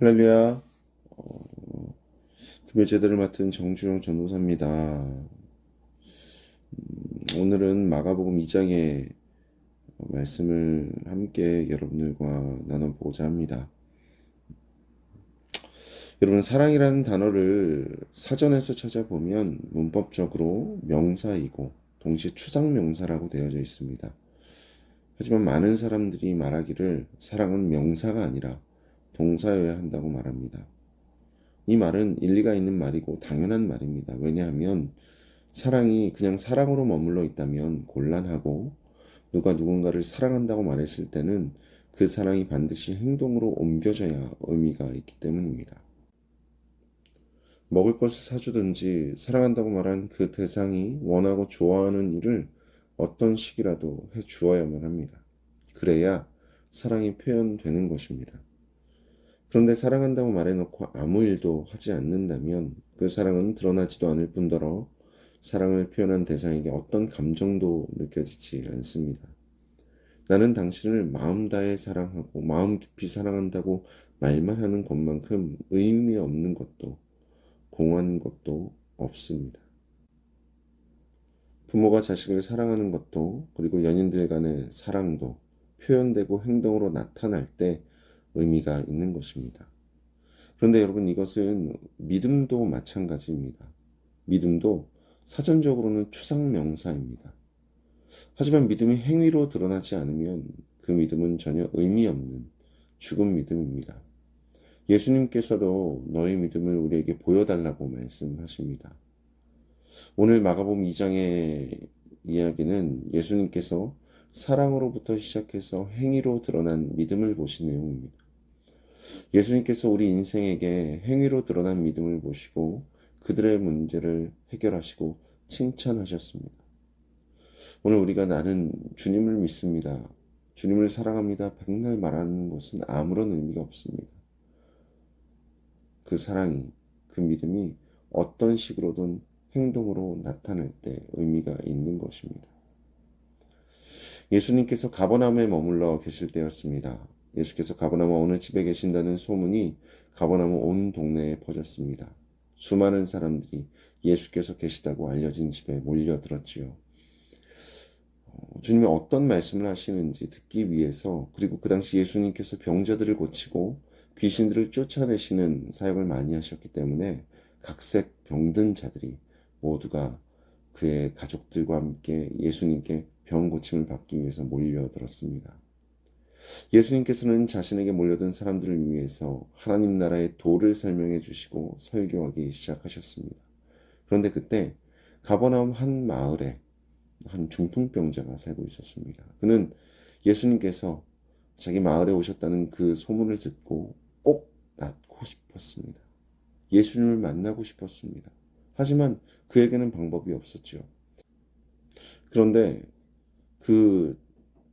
할렐루야. 어, 금요 제대를 맡은 정주영 전도사입니다. 음, 오늘은 마가복음 2장의 말씀을 함께 여러분들과 나눠보고자 합니다. 여러분, 사랑이라는 단어를 사전에서 찾아보면 문법적으로 명사이고 동시에 추상 명사라고 되어져 있습니다. 하지만 많은 사람들이 말하기를 사랑은 명사가 아니라 동사여야 한다고 말합니다. 이 말은 일리가 있는 말이고 당연한 말입니다. 왜냐하면 사랑이 그냥 사랑으로 머물러 있다면 곤란하고 누가 누군가를 사랑한다고 말했을 때는 그 사랑이 반드시 행동으로 옮겨져야 의미가 있기 때문입니다. 먹을 것을 사주든지 사랑한다고 말한 그 대상이 원하고 좋아하는 일을 어떤 식이라도 해 주어야만 합니다. 그래야 사랑이 표현되는 것입니다. 그런데 사랑한다고 말해놓고 아무 일도 하지 않는다면 그 사랑은 드러나지도 않을 뿐더러 사랑을 표현한 대상에게 어떤 감정도 느껴지지 않습니다. 나는 당신을 마음 다해 사랑하고 마음 깊이 사랑한다고 말만 하는 것만큼 의미 없는 것도 공허한 것도 없습니다. 부모가 자식을 사랑하는 것도 그리고 연인들 간의 사랑도 표현되고 행동으로 나타날 때 의미가 있는 것입니다. 그런데 여러분 이것은 믿음도 마찬가지입니다. 믿음도 사전적으로는 추상 명사입니다. 하지만 믿음이 행위로 드러나지 않으면 그 믿음은 전혀 의미 없는 죽은 믿음입니다. 예수님께서도 너의 믿음을 우리에게 보여달라고 말씀하십니다. 오늘 마가복음 2장의 이야기는 예수님께서 사랑으로부터 시작해서 행위로 드러난 믿음을 보신 내용입니다. 예수님께서 우리 인생에게 행위로 드러난 믿음을 보시고 그들의 문제를 해결하시고 칭찬하셨습니다. 오늘 우리가 나는 주님을 믿습니다. 주님을 사랑합니다. 백날 말하는 것은 아무런 의미가 없습니다. 그 사랑이, 그 믿음이 어떤 식으로든 행동으로 나타날 때 의미가 있는 것입니다. 예수님께서 가버나움에 머물러 계실 때였습니다. 예수께서 가버나움 어느 집에 계신다는 소문이 가버나움 온 동네에 퍼졌습니다. 수많은 사람들이 예수께서 계시다고 알려진 집에 몰려들었지요. 어, 주님이 어떤 말씀을 하시는지 듣기 위해서 그리고 그 당시 예수님께서 병자들을 고치고 귀신들을 쫓아내시는 사역을 많이 하셨기 때문에 각색 병든 자들이 모두가 그의 가족들과 함께 예수님께 병 고침을 받기 위해서 몰려들었습니다. 예수님께서는 자신에게 몰려든 사람들을 위해서 하나님 나라의 도를 설명해 주시고 설교하기 시작하셨습니다. 그런데 그때 가버나움 한 마을에 한 중풍병자가 살고 있었습니다. 그는 예수님께서 자기 마을에 오셨다는 그 소문을 듣고 꼭 낫고 싶었습니다. 예수님을 만나고 싶었습니다. 하지만 그에게는 방법이 없었죠. 그런데 그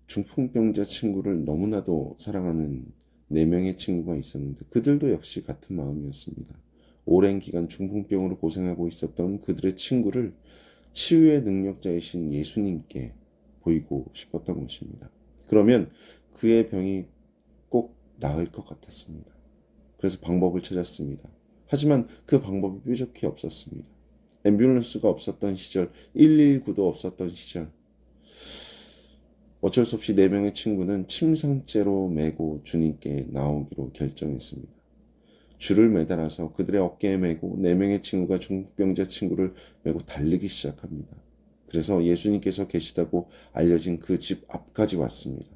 중풍병자 친구를 너무나도 사랑하는 네 명의 친구가 있었는데 그들도 역시 같은 마음이었습니다. 오랜 기간 중풍병으로 고생하고 있었던 그들의 친구를 치유의 능력자이신 예수님께 보이고 싶었던 것입니다. 그러면 그의 병이 꼭 나을 것 같았습니다. 그래서 방법을 찾았습니다. 하지만 그 방법이 뾰족히 없었습니다. 앰뷸런스가 없었던 시절, 119도 없었던 시절, 어쩔 수 없이 네 명의 친구는 침상째로 메고 주님께 나오기로 결정했습니다. 줄을 매달아서 그들의 어깨에 메고 네 명의 친구가 중병자 친구를 메고 달리기 시작합니다. 그래서 예수님께서 계시다고 알려진 그 집 앞까지 왔습니다.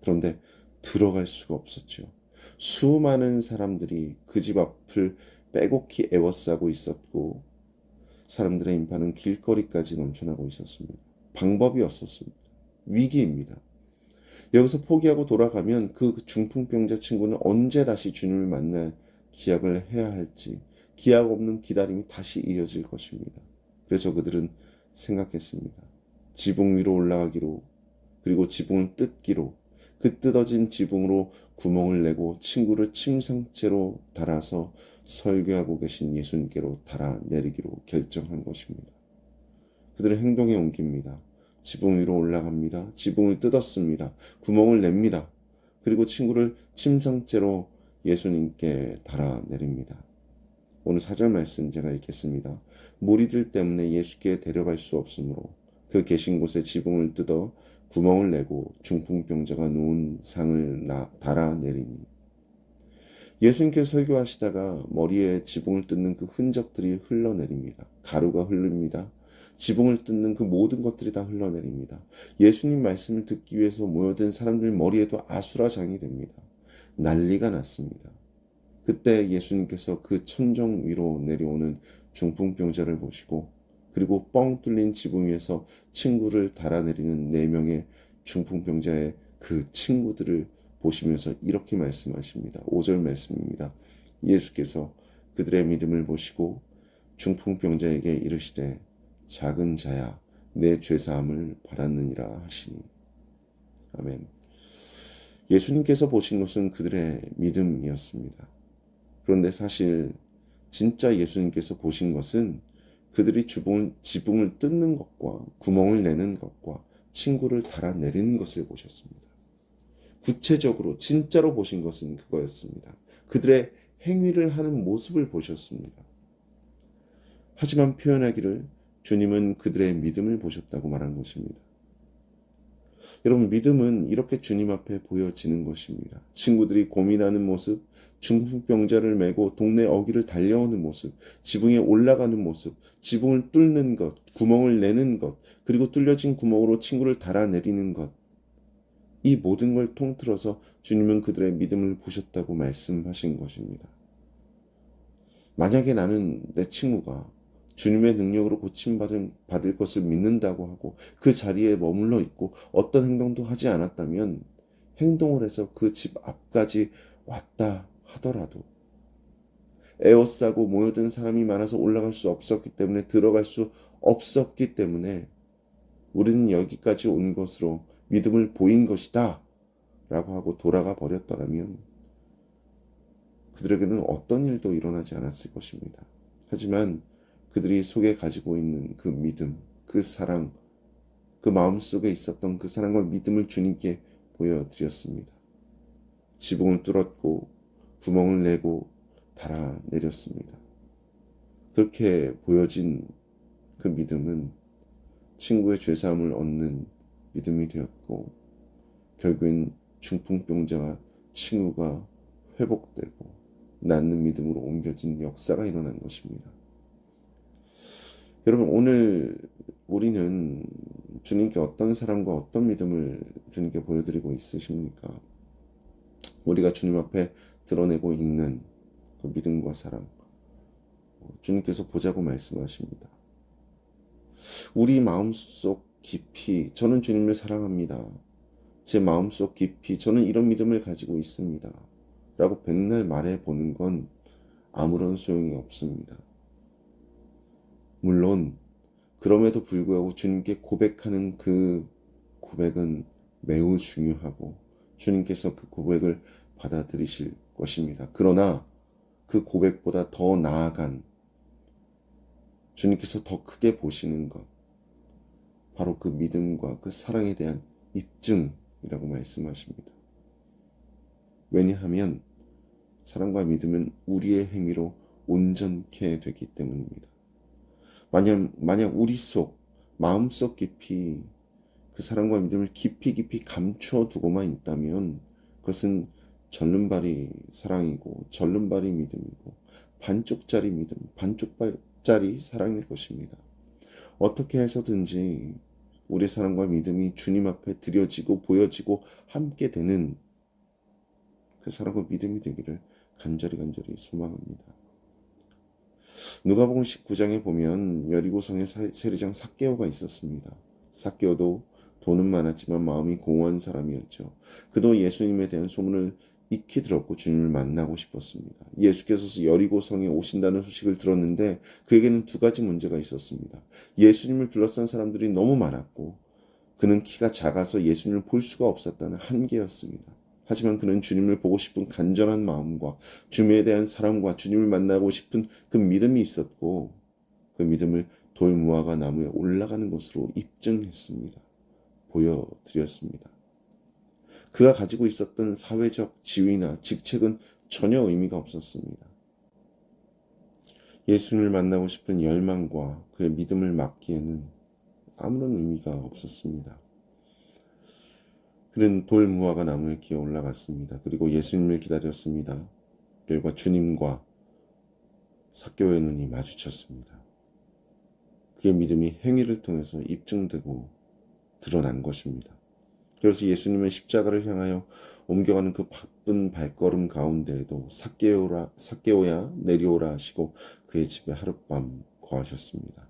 그런데 들어갈 수가 없었죠. 수많은 사람들이 그 집 앞을 빼곡히 애워싸고 있었고 사람들의 인파는 길거리까지 넘쳐나고 있었습니다. 방법이 없었습니다. 위기입니다. 여기서 포기하고 돌아가면 그 중풍병자 친구는 언제 다시 주님을 만날 기약을 해야 할지 기약 없는 기다림이 다시 이어질 것입니다. 그래서 그들은 생각했습니다. 지붕 위로 올라가기로 그리고 지붕을 뜯기로 그 뜯어진 지붕으로 구멍을 내고 친구를 침상째로 달아서 설교하고 계신 예수님께로 달아내리기로 결정한 것입니다. 그들의 행동에 옮깁니다. 지붕 위로 올라갑니다. 지붕을 뜯었습니다. 구멍을 냅니다. 그리고 친구를 침상째로 예수님께 달아내립니다. 오늘 사절 말씀 제가 읽겠습니다. 무리들 때문에 예수께 데려갈 수 없으므로 그 계신 곳에 지붕을 뜯어 구멍을 내고 중풍병자가 누운 상을 나, 달아내리니 예수님께서 설교하시다가 머리에 지붕을 뜯는 그 흔적들이 흘러내립니다. 가루가 흐릅니다. 지붕을 뜯는 그 모든 것들이 다 흘러내립니다. 예수님 말씀을 듣기 위해서 모여든 사람들 머리에도 아수라장이 됩니다. 난리가 났습니다. 그때 예수님께서 그 천정 위로 내려오는 중풍병자를 보시고 그리고 뻥 뚫린 지붕 위에서 친구를 달아내리는 네 명의 중풍병자의 그 친구들을 보시면서 이렇게 말씀하십니다. 5절 말씀입니다. 예수께서 그들의 믿음을 보시고 중풍병자에게 이르시되 작은 자야 내 죄사함을 받았느니라 하시니 아멘. 예수님께서 보신 것은 그들의 믿음이었습니다. 그런데 사실 진짜 예수님께서 보신 것은 그들이 주봉을, 지붕을 뜯는 것과 구멍을 내는 것과 친구를 달아내리는 것을 보셨습니다. 구체적으로 진짜로 보신 것은 그거였습니다. 그들의 행위를 하는 모습을 보셨습니다. 하지만 표현하기를 주님은 그들의 믿음을 보셨다고 말한 것입니다. 여러분, 믿음은 이렇게 주님 앞에 보여지는 것입니다. 친구들이 고민하는 모습, 중풍병자를 메고 동네 어귀를 달려오는 모습, 지붕에 올라가는 모습, 지붕을 뚫는 것, 구멍을 내는 것, 그리고 뚫려진 구멍으로 친구를 달아내리는 것. 이 모든 걸 통틀어서 주님은 그들의 믿음을 보셨다고 말씀하신 것입니다. 만약에 나는 내 친구가 주님의 능력으로 고침받을 받을 것을 믿는다고 하고 그 자리에 머물러 있고 어떤 행동도 하지 않았다면 행동을 해서 그 집 앞까지 왔다 하더라도 에워싸고 모여든 사람이 많아서 올라갈 수 없었기 때문에 들어갈 수 없었기 때문에 우리는 여기까지 온 것으로 믿음을 보인 것이다 라고 하고 돌아가 버렸더라면 그들에게는 어떤 일도 일어나지 않았을 것입니다. 하지만 그들이 속에 가지고 있는 그 믿음, 그 사랑, 그 마음 속에 있었던 그 사랑과 믿음을 주님께 보여드렸습니다. 지붕을 뚫었고 구멍을 내고 달아내렸습니다. 그렇게 보여진 그 믿음은 친구의 죄사함을 얻는 믿음이 되었고 결국엔 중풍병자가 친구가 회복되고 낫는 믿음으로 옮겨진 역사가 일어난 것입니다. 여러분 오늘 우리는 주님께 어떤 사랑과 어떤 믿음을 주님께 보여드리고 있으십니까? 우리가 주님 앞에 드러내고 있는 그 믿음과 사랑 주님께서 보자고 말씀하십니다. 우리 마음속 깊이 저는 주님을 사랑합니다. 제 마음속 깊이 저는 이런 믿음을 가지고 있습니다. 라고 백날 말해 보는 건 아무런 소용이 없습니다. 물론 그럼에도 불구하고 주님께 고백하는 그 고백은 매우 중요하고 주님께서 그 고백을 받아들이실 것입니다. 그러나 그 고백보다 더 나아간 주님께서 더 크게 보시는 것, 바로 그 믿음과 그 사랑에 대한 입증이라고 말씀하십니다. 왜냐하면 사랑과 믿음은 우리의 행위로 온전케 되기 때문입니다. 만약, 만약 우리 속, 마음속 깊이 그 사랑과 믿음을 깊이 깊이 감추어 두고만 있다면 그것은 절름발이 사랑이고 절름발이 믿음이고 반쪽짜리 믿음, 반쪽짜리 사랑일 것입니다. 어떻게 해서든지 우리 사랑과 믿음이 주님 앞에 드려지고 보여지고 함께 되는 그 사랑과 믿음이 되기를 간절히 간절히 소망합니다. 누가복음 19장에 보면 여리고성의 세리장 사개오가 있었습니다. 사개오도 돈은 많았지만 마음이 공허한 사람이었죠. 그도 예수님에 대한 소문을 익히 들었고 주님을 만나고 싶었습니다. 예수께서 여리고성에 오신다는 소식을 들었는데 그에게는 두 가지 문제가 있었습니다. 예수님을 둘러싼 사람들이 너무 많았고 그는 키가 작아서 예수님을 볼 수가 없었다는 한계였습니다. 하지만 그는 주님을 보고 싶은 간절한 마음과 주님에 대한 사랑과 주님을 만나고 싶은 그 믿음이 있었고 그 믿음을 돌무화과 나무에 올라가는 것으로 입증했습니다. 보여드렸습니다. 그가 가지고 있었던 사회적 지위나 직책은 전혀 의미가 없었습니다. 예수님을 만나고 싶은 열망과 그의 믿음을 막기에는 아무런 의미가 없었습니다. 그는 돌 무화과 나무에 기어 올라갔습니다. 그리고 예수님을 기다렸습니다. 결과 주님과 사교의 눈이 마주쳤습니다. 그의 믿음이 행위를 통해서 입증되고 드러난 것입니다. 그래서 예수님은 십자가를 향하여 옮겨가는 그 바쁜 발걸음 가운데에도 사개오라 사개오야 내려오라 하시고 그의 집에 하룻밤 거하셨습니다.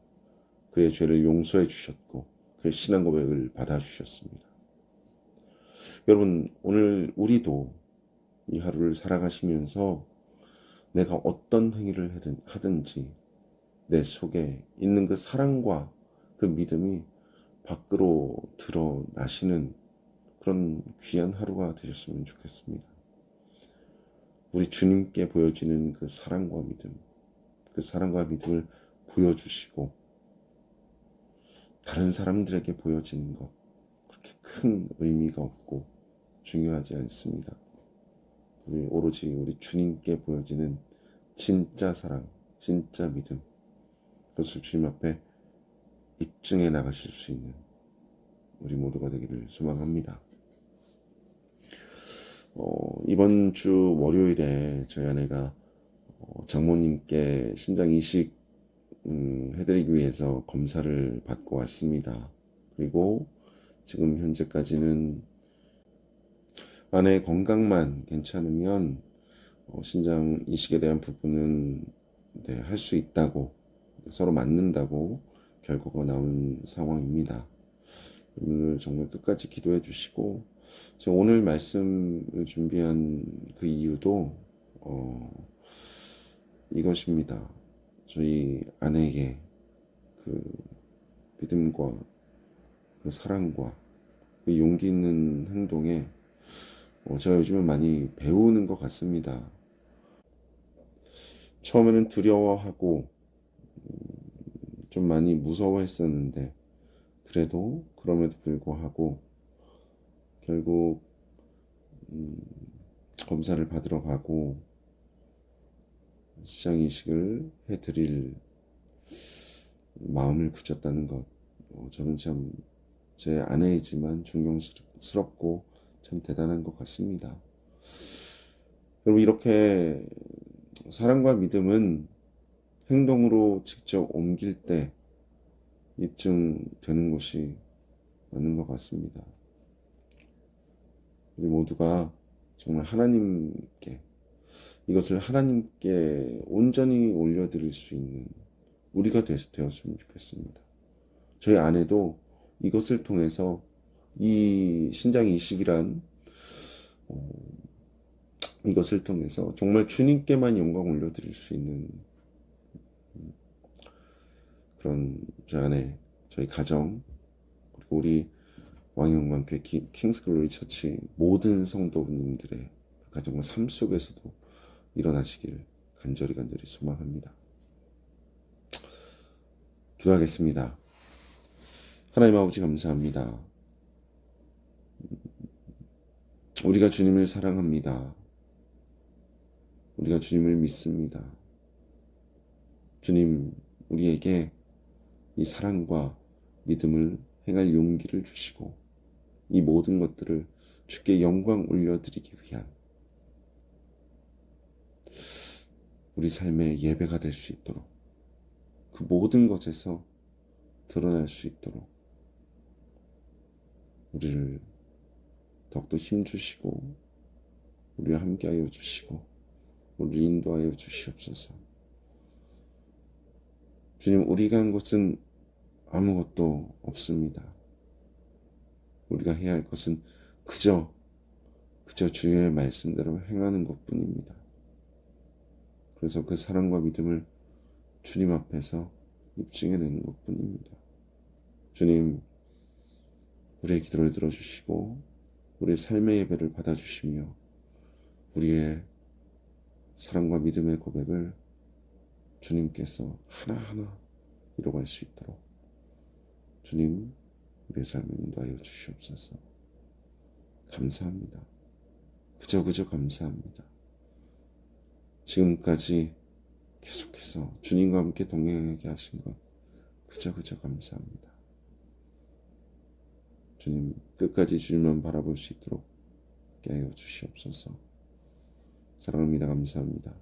그의 죄를 용서해 주셨고 그의 신앙 고백을 받아 주셨습니다. 여러분 오늘 우리도 이 하루를 살아가시면서 내가 어떤 행위를 하든 지 내 속에 있는 그 사랑과 그 믿음이 밖으로 드러나시는 그런 귀한 하루가 되셨으면 좋겠습니다. 우리 주님께 보여지는 그 사랑과 믿음, 그 사랑과 믿음을 보여주시고 다른 사람들에게 보여지는 것 그렇게 큰 의미가 없고 중요하지 않습니다. 우리 오로지 우리 주님께 보여지는 진짜 사랑, 진짜 믿음 그것을 주님 앞에 입증해 나가실 수 있는 우리 모두가 되기를 소망합니다. 어, 이번 주 월요일에 저희 아내가 어, 장모님께 신장 이식 음, 해드리기 위해서 검사를 받고 왔습니다. 그리고 지금 현재까지는 아내의 건강만 괜찮으면 어, 신장 이식에 대한 부분은 네, 할 수 있다고 서로 맞는다고 결과가 나온 상황입니다. 오늘 정말 끝까지 기도해 주시고 제가 오늘 말씀을 준비한 그 이유도 어, 이것입니다. 저희 아내에게 그 믿음과 그 사랑과 그 용기 있는 행동에 어, 제가 요즘에 많이 배우는 것 같습니다. 처음에는 두려워하고 음, 좀 많이 무서워했었는데 그래도 그럼에도 불구하고 결국 음, 검사를 받으러 가고 시장 이식을 해드릴 마음을 굳혔다는 것 어, 저는 참 제 아내이지만 존경스럽고 참 대단한 것 같습니다. 여러분 이렇게 사랑과 믿음은 행동으로 직접 옮길 때 입증되는 것이 맞는 것 같습니다. 우리 모두가 정말 하나님께 이것을 하나님께 온전히 올려드릴 수 있는 우리가 되었으면 좋겠습니다. 저희 아내도 이것을 통해서 이 신장 이식이란 어, 이것을 통해서 정말 주님께만 영광 올려드릴 수 있는 그런 저희 아내, 저희 가정 그리고 우리 왕영광교회 킹스 글로리 처치 모든 성도님들의 가정과 삶 속에서도 일어나시길 간절히 간절히 소망합니다. 기도하겠습니다. 하나님 아버지 감사합니다. 우리가 주님을 사랑합니다. 우리가 주님을 믿습니다. 주님, 우리에게 이 사랑과 믿음을 행할 용기를 주시고 이 모든 것들을 주께 영광 올려드리기 위한 우리 삶의 예배가 될 수 있도록 그 모든 것에서 드러날 수 있도록 우리를 더욱더 힘주시고 우리와 함께하여 주시고 우리를 인도하여 주시옵소서 주님 우리가 한 것은 아무것도 없습니다. 우리가 해야 할 것은 그저 그저 주의 말씀대로 행하는 것뿐입니다. 그래서 그 사랑과 믿음을 주님 앞에서 입증해내는 것뿐입니다. 주님, 우리의 기도를 들어주시고 우리의 삶의 예배를 받아주시며 우리의 사랑과 믿음의 고백을 주님께서 하나하나 이뤄갈 수 있도록 주님 우리의 삶을 인도하여 주시옵소서. 감사합니다. 그저 그저 감사합니다. 지금까지 계속해서 주님과 함께 동행하게 하신 것 그저 그저 감사합니다. 주님 끝까지 주님만 바라볼 수 있도록 깨하여 주시옵소서. 사랑합니다. 감사합니다.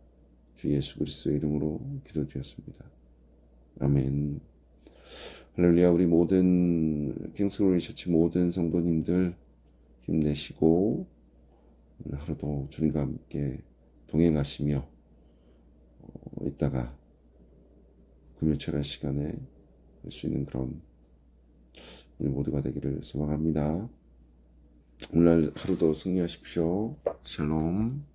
주 예수 그리스도의 이름으로 기도드렸습니다. 아멘. 할렐루야. 우리 모든 킹스글로리 처치 모든 성도님들 힘내시고 하루도 주님과 함께 동행하시며 어, 이따가 금요철의 시간에 볼수 있는 그런 우리 모두가 되기를 소망합니다. 오늘 하루도 승리하십시오. 샬롬.